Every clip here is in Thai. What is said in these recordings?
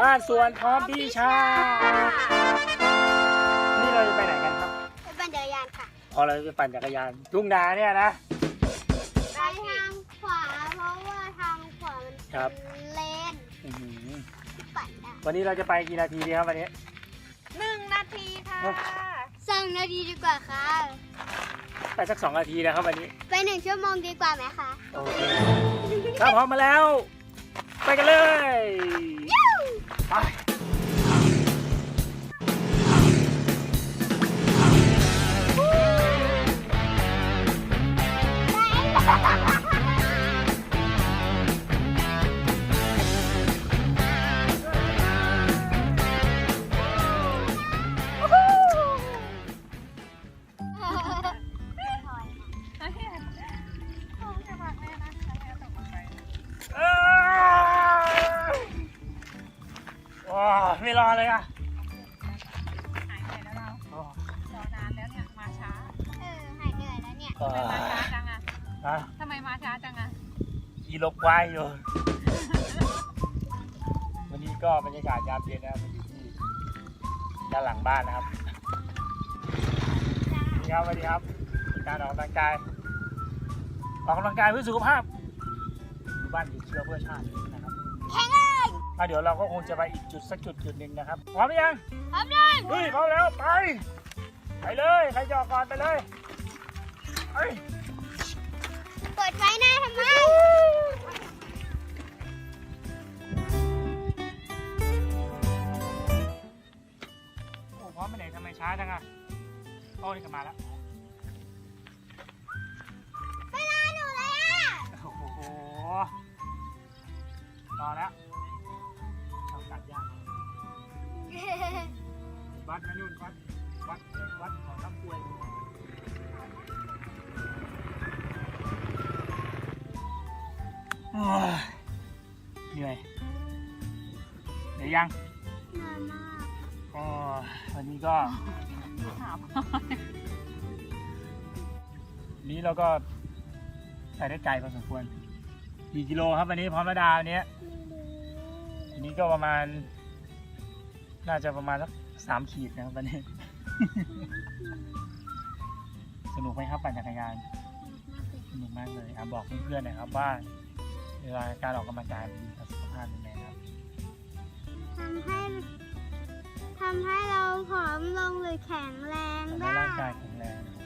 บ้านสวนพร้อมพี่ชานี่เราจะไปไหนกันครับไปปั่นจักรยานค่ะพอเราจะปั่นจักรยานทุ่งนาเนี่ยนะ ไปทางขวาเพราะว่าทางขวามันครับ เป็นเลนอื้อหือที่ปั่นได้วันนี้เราจะไปกี่นาทีดีครับวันนี้ หนึ่งนาทีค่ะ สองนาทีดีกว่าค่ะ ไปสักสองนาทีนะครับวันนี้ไปหนึ่งชั่วโมงดีกว่าไหมคะ โอเคถ้าพร้อมมาแล้ว ไปกันเลย ไไม่รอเลยอะหายเหนื่อยแล้วเราโอ้รอนานแล้วเนี่ยมาช้าเออหายเหนื่อยแล้วเนี่ยเอ่ทำไมอมาช้าจังอะฮะทำไมมาช้าจังอะขี่ลบควายอยู่ วันนี้ก็บรรยากาศยามเย็นนะครับอยู่ที่ด้านหลังบ้านนะครับนี่ครับสวัสดีครับการออกกำลังกายออกกำลังกายเพื่อสุขภาพอยู่บ้านอยู่เชื้อเพื่อชาตินะครับแข็งแรง อะเดี๋ยวเราก็คงจะไปอีกจุดสักจุดจุดหนึ่งนะครับพร้อมหรือยังพร้อมเลยเฮ้ยพร้อมแล้วไป ไปเลยใครจะออกก่อนไปเลยเฮ้ยเปิดไฟหน้าทำไมโอ้พร้อมไปไหนทำไมช้าจังอะโอ้นี่ก็มาแล้วเวลาหนูเลยอะโอ้โหรอแล้ว วัดนะนุ่นวัดวัดวัดของน้ำกล้วยเหนื่อยเหนื่อยยังเหนานมากก็วันนี้ก็นี้เราก็ไปได้ไกลพอสมควรกี่กิโลครับวันนี้พร้อมระดาวันนี้วันนี้ก็ประมาณ น่าจะประมาณสัก สามขีดนะครับวันนี้ สนุกไหมครับปั่นจักรยาน สนุกมากเลยอะบอกเพื่อนๆหน่อยครับว่าเวลาการออกกำลังกายมันดีต่อสุขภาพยังไงครับ ทำให้ทำให้เราผอมลงหรือแข็งแรงทำให้ได้ ร่างกายแข็งแรงนะครับ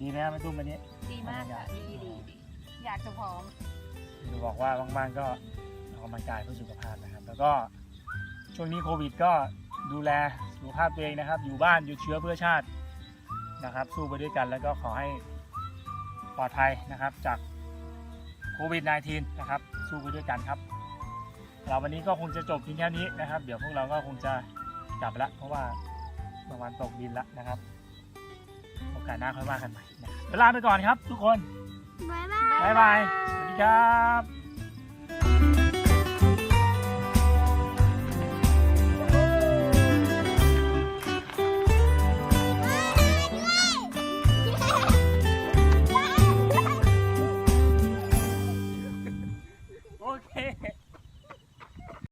ดีไหมครับแม่ตุ้มวันนี้ดีมากค่ะดีดีดีอยากจะพร้อมจะบอกว่าว่างๆก็ออกกำลังกายเพื่อสุขภาพนะครับ แล้วก็ช่วงนี้โควิดก็ ดูแลสุขภาพตัวเองนะครับ อยู่บ้านหยุดเชื้อเพื่อชาตินะครับ สู้ไปด้วยกันแล้วก็ขอให้ปลอดภัยนะครับจากโควิด -19 นะครับ สู้ไปด้วยกันครับ เราวันนี้ก็คงจะจบเพียงแค่นี้นะครับ เดี๋ยวพวกเราก็คงจะกลับละเพราะว่าบางวันตกดินแล้วนะครับโอกาสหน้าค่อยว่ากันใหม่นะครับเวลาไปก่อนครับ ทุกคน บ๊ายบาย บ๊ายบาย สวัสดีครับ